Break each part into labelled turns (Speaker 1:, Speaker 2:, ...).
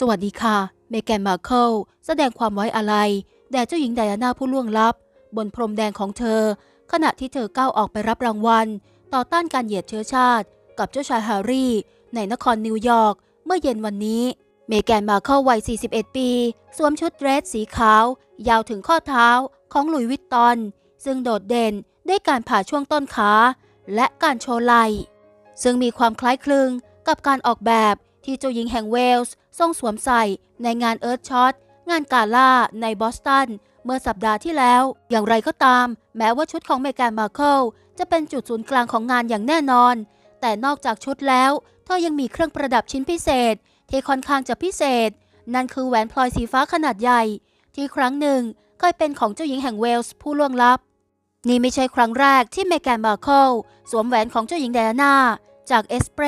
Speaker 1: สวัสดีค่ะ เมแกนมาเคิลแสดงความไว้อาลัยแด่เจ้าหญิงไดอาน่าผู้ล่วงลับ บนพรมแดงของเธอ ขณะที่เธอก้าวออกไปรับรางวัล ต่อต้านการเหยียดเชื้อชาติ กับเจ้าชายแฮร์รี่ ในนครนิวยอร์กเมื่อเย็นวันนี้ เมแกนมาเคิลวัย 41 ปี สวมชุดเดรสสีขาว ยาวถึงข้อเท้าของหลุยวิตตอน ซึ่งโดดเด่นด้วยการผ่าช่วงต้นขาและการโชว์ไหล่ซึ่งมีความคล้ายคลึงกับการออกแบบ ที่เจ้าหญิงแห่งเวลส์ทรงสวมใส่ในงานเอิร์ธช็อตงานกาล่าในบอสตันเมื่อสัปดาห์ที่แล้ว อย่างไรก็ตาม แม้ว่าชุดของเมแกนมาร์เคิลจะเป็นจุดศูนย์กลางของงานอย่างแน่นอน แต่นอกจากชุดแล้ว เธอยังมีเครื่องประดับชิ้นพิเศษ ที่ค่อนข้างจะพิเศษ นั่นคือแหวนพลอยสีฟ้าขนาดใหญ่ ที่ครั้งหนึ่งเคยเป็นของเจ้าหญิงแห่งเวลส์ผู้ล่วงลับ นี่ไม่ใช่ครั้งแรกที่เมแกนมาร์เคิลสวมแหวนของเจ้าหญิงไดอาน่าจากเอสเปร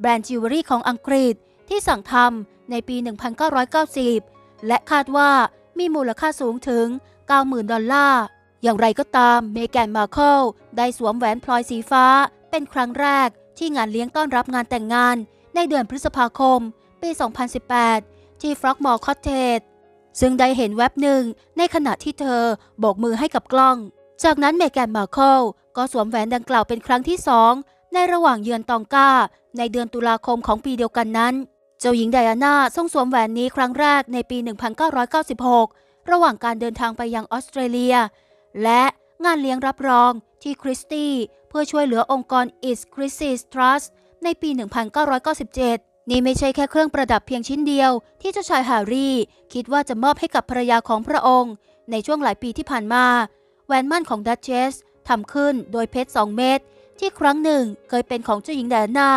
Speaker 1: แบรนด์จิวเวลรี่ของอังกฤษที่สั่งทำในปี 1990 และคาดว่ามีมูลค่าสูงถึง 90,000 ดอลลาร์ อย่างไรก็ตามเมแกนมาร์เคิลได้สวมแหวนพลอยสีฟ้า เป็นครั้งแรกที่งานเลี้ยงต้อนรับงานแต่งงาน ในเดือนพฤษภาคม ปี 2018 ที่ฟรอกมอร์คอตเทจซึ่งได้เห็นแว็บหนึ่งในขณะที่เธอโบกมือให้กับกล้อง จากนั้นเมแกนมาร์เคิลก็สวมแหวนดังกล่าวเป็นครั้งที่สอง ในระหว่างเยือนตองกาในเดือนตุลาคมของปีเดียวกันนั้น เจ้าหญิงไดอาน่าทรงสวมแหวนนี้ครั้งแรกในปี 1996 ระหว่างการเดินทางไปยังออสเตรเลีย และงานเลี้ยงรับรองที่คริสตี้เพื่อช่วยเหลือองค์กร East Crisis Trust ในปี 1997 นี่ไม่ใช่แค่เครื่องประดับเพียงชิ้นเดียว ที่เจ้าชายแฮร์รี่ คิดว่าจะมอบให้กับภรรยาของพระองค์ ในช่วงหลายปีที่ผ่านมา แหวนมั่นของดัชเชสทำขึ้นโดยเพชร 2 เม็ด ที่ครั้งหนึ่งเคยเป็นของเจ้าหญิงแดนนา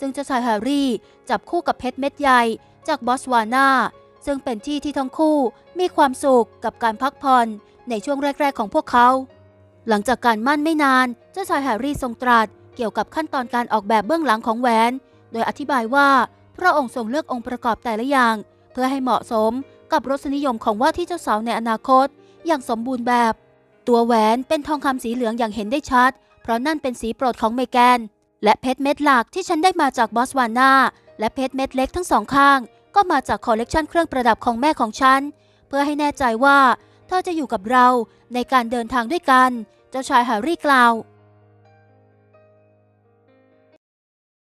Speaker 1: ซึ่งเจ้าชายแฮร์รี่จับคู่กับเพชรเม็ดใหญ่จากบอสวานาซึ่งเป็นที่ที่ทั้งคู่มีความสุขกับการพักผ่อนในช่วงแรก ๆ ของพวกเขา หลังจากการมั่นไม่นาน เจ้าชายแฮร์รี่ทรงตรัสเกี่ยวกับขั้นตอนการออกแบบเบื้องหลังของแหวน โดยอธิบายว่าพระองค์ทรงเลือกองค์ประกอบแต่ละอย่าง เพื่อให้เหมาะสมกับรสนิยมของว่าที่เจ้าสาวในอนาคต อย่างสมบูรณ์แบบ ตัวแหวนเป็นทองคำสีเหลืองอย่างเห็นได้ชัด เพราะนั่นเป็นสีโปรดของเมแกน และเพชรเม็ดหลักที่ฉันได้มาจากบอสวานาและเพชรเม็ดเล็กทั้งสองข้าง ก็มาจากคอลเลกชันเครื่องประดับของแม่ของฉัน เพื่อให้แน่ใจว่าเธอจะอยู่กับเราในการเดินทางด้วยกัน เจ้าชายแฮร์รี่กล่าว